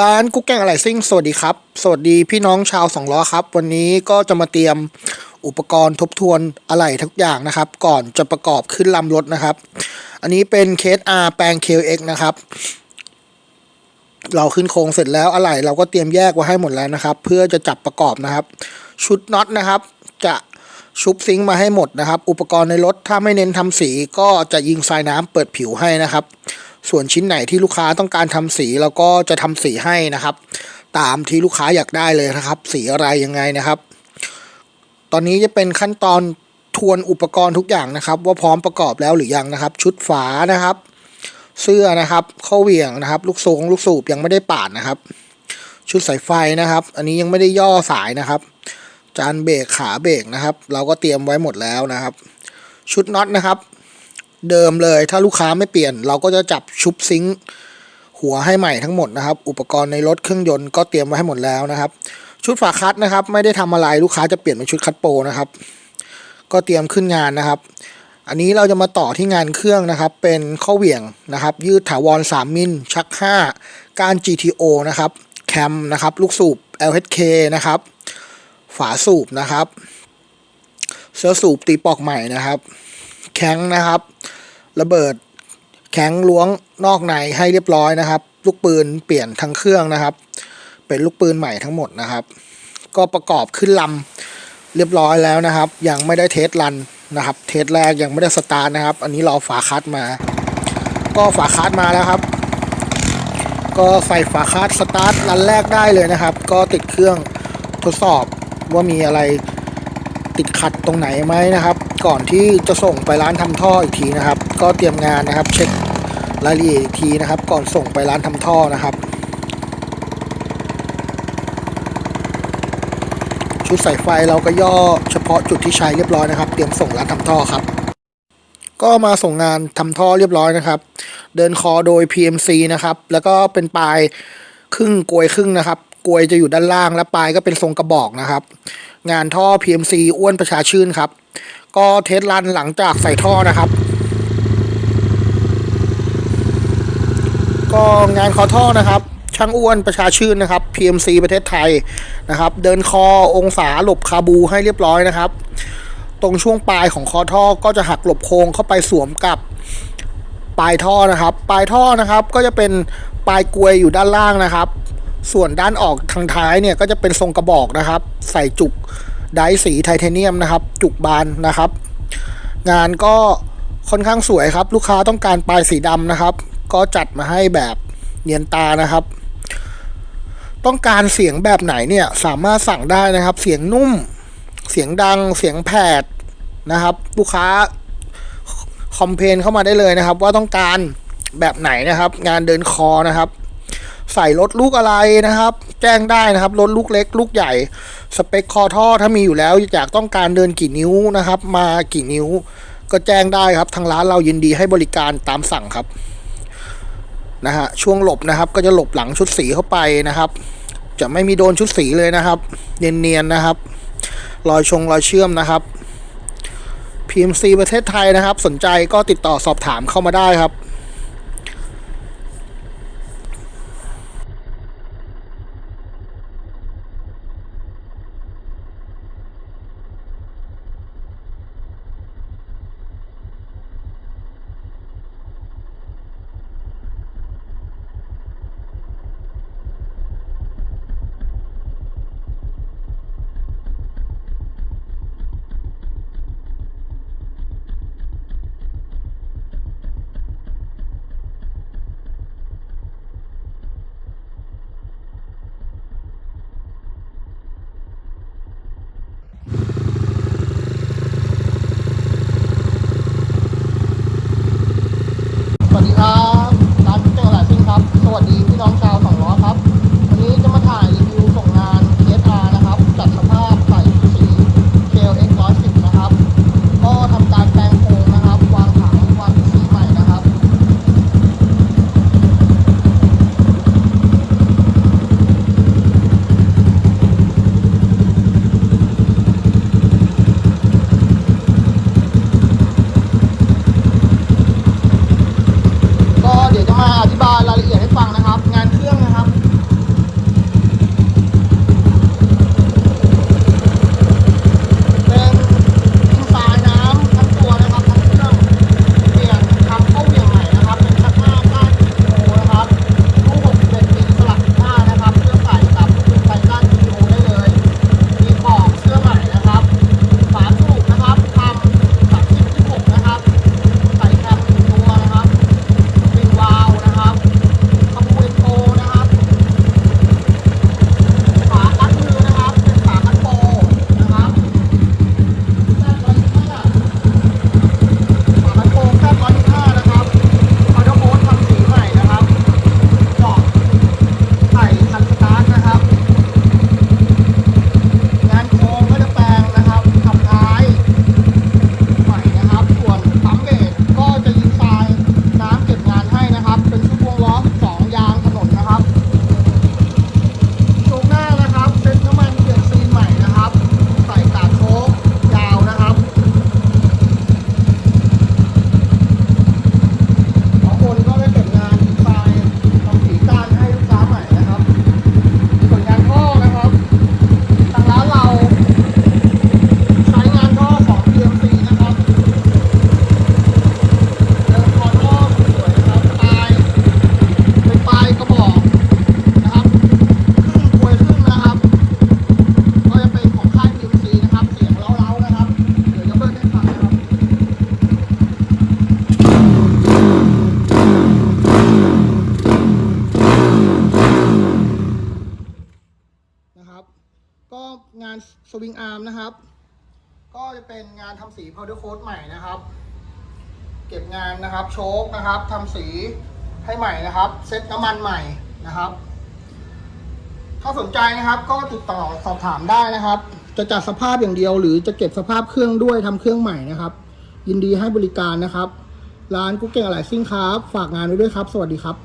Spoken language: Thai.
ร้านกุ๊กแกงอะไหล่ซิ่งสวัสดีครับ สวัสดีพี่น้องชาวสองล้อครับ วันนี้ก็จะมาเตรียมอุปกรณ์ทบทวนอะไหล่ทุกอย่างนะครับ ก่อนจะประกอบขึ้นลำรถนะครับ อันนี้เป็นเคส R แปลง KX นะครับ เราขึ้นโครงเสร็จแล้วอะไหล่เราก็เตรียมแยกไว้ให้หมดแล้วนะครับ เพื่อจะจับประกอบนะครับ ชุดน็อตนะครับ จะชุบซิงมาให้หมดนะครับ อุปกรณ์ในรถถ้าไม่เน้นทำสีก็จะยิงทรายน้ำเปิดผิวให้นะครับ ส่วนชิ้นไหนที่ลูกค้าต้องการทำสีเราก็จะทำสีให้นะครับ ตามที่ลูกค้าอยากได้เลยนะครับ สีอะไรยังไงนะครับ ตอนนี้จะเป็นขั้นตอนทวนอุปกรณ์ทุกอย่างนะครับ ว่าพร้อมประกอบแล้วหรือยังนะครับ ชุดฝานะครับ เสื้อนะครับข้อเหวี่ยงนะครับ ลูกทรงลูกสูบยังไม่ได้ปาดนะครับ ชุดสายไฟนะครับ อันนี้ยังไม่ได้ย่อสายนะครับ จานเบรกขาเบรกนะครับ เราก็เตรียมไว้หมดแล้วนะครับ ชุดน็อตนะครับ เดิมเลย ถ้าลูกค้าไม่เปลี่ยน เราก็จะจับชุบซิงค์หัวให้ใหม่ทั้งหมดนะครับ อุปกรณ์ในรถเครื่องยนต์ก็เตรียมไว้ให้หมดแล้วนะครับ ชุดฝาคัดนะครับ ไม่ได้ทำอะไรลูกค้าจะเปลี่ยนเป็นชุดคัดโปนะครับ ก็เตรียมขึ้นงานนะครับ อันนี้เราจะมาต่อที่งานเครื่องนะครับ เป็นข้อเหวี่ยงนะครับ ยืดถาวร 3 มิลชัก 5 การ GTO นะครับแคมนะครับ ลูกสูบ LHK นะครับ ฝาสูบนะครับเสื้อสูบตีปอกใหม่นะครับ แข้งนะครับ ระเบิดแข้งล้วงนอกในให้เรียบร้อยนะครับ ลูกปืนเปลี่ยนทั้งเครื่องนะครับ เป็นลูกปืนใหม่ทั้งหมดนะครับ ก็ประกอบขึ้นลำเรียบร้อยแล้วนะครับ ยังไม่ได้เทสรันนะครับ เทสแรกยังไม่ได้สตาร์ทนะครับ อันนี้รอฝาคัดมา ก็ฝาคัดมาแล้วครับ ก็ใส่ฝาคัดสตาร์ทรันแรกได้เลยนะครับ ก็ติดเครื่องทดสอบว่ามีอะไรติดขัดตรงไหนไหมนะครับ ก่อนที่จะส่งไปร้านทำท่ออีกทีนะครับ ก็เตรียมงานนะครับ เช็ครายละเอียดอีกทีนะครับ ก่อนส่งไปร้านทำท่อนะครับ ชุดสายไฟเราก็ย่อเฉพาะจุดที่ใช้เรียบร้อยนะครับ เตรียมส่งร้านทำท่อครับ ก็มาส่งงานทำท่อเรียบร้อยนะครับ เดินคอโดย PMC นะครับ แล้วก็เป็นปลายครึ่งกลวยครึ่งนะครับกลวยจะอยู่ด้านล่างและปลายก็เป็นทรงกระบอกนะครับ งานท่อ PMC อ้วนประชาชื่นครับ ก็เทสรันหลังจากใส่ท่อนะครับ ก็งานคอท่อนะครับ ช่างอ้วนประชาชื่นนะครับ PMC ประเทศไทยนะครับ เดินคอองศาหลบคาบูให้เรียบร้อยนะครับ ตรงช่วงปลายของคอท่อก็จะหักหลบโค้งเข้าไปสวมกับปลายท่อนะครับ ปลายท่อนะครับก็จะเป็นปลายกลวยอยู่ด้านล่างนะครับ ส่วนด้านออกทางท้ายเนี่ยก็จะเป็นทรงกระบอกนะครับ ใส่จุกไดสีไทเทเนียมนะครับ จุกบานนะครับ งานก็ค่อนข้างสวยครับ ลูกค้าต้องการปลายสีดำนะครับ ก็จัดมาให้แบบเนียนตานะครับ ต้องการเสียงแบบไหนเนี่ยสามารถสั่งได้นะครับ เสียงนุ่ม เสียงดัง เสียงแผดนะครับ ลูกค้าคอมเพนเข้ามาได้เลยนะครับ ว่าต้องการแบบไหนนะครับ งานเดินคอนะครับ ใส่รถลูกอะไรนะครับ แจ้งได้นะครับรถลูกเล็ก ลูกใหญ่ สเปคคอท่อถ้ามีอยู่แล้วอยากต้องการเดินกี่นิ้วนะครับ มากี่นิ้ว ก็แจ้งได้ครับทางร้านเรายินดีให้บริการตามสั่งครับ นะฮะช่วงหลบนะครับ ก็จะหลบหลังชุดสีเข้าไปนะครับ จะไม่มีโดนชุดสีเลยนะครับเนียนๆนะครับรอยชงรอยเชื่อมนะครับ PMC ประเทศไทยนะครับ สนใจก็ติดต่อสอบถามเข้ามาได้ครับ ก็งานสวิงอาร์มนะครับ ก็จะเป็นงานทำสี powder coat ใหม่นะครับ เก็บงานนะครับโชคนะครับทำสีให้ใหม่นะครับ เซ็ตน้ำมันใหม่นะครับ ถ้าสนใจนะครับก็ติดต่อสอบถามได้นะครับ จะจัดสภาพอย่างเดียว หรือจะเก็บสภาพเครื่องด้วยทำเครื่องใหม่นะครับ ยินดีให้บริการนะครับ ร้านกุ๊กเก่งอะไรซิ่งครับ ฝากงานไว้ด้วยครับ สวัสดีครับ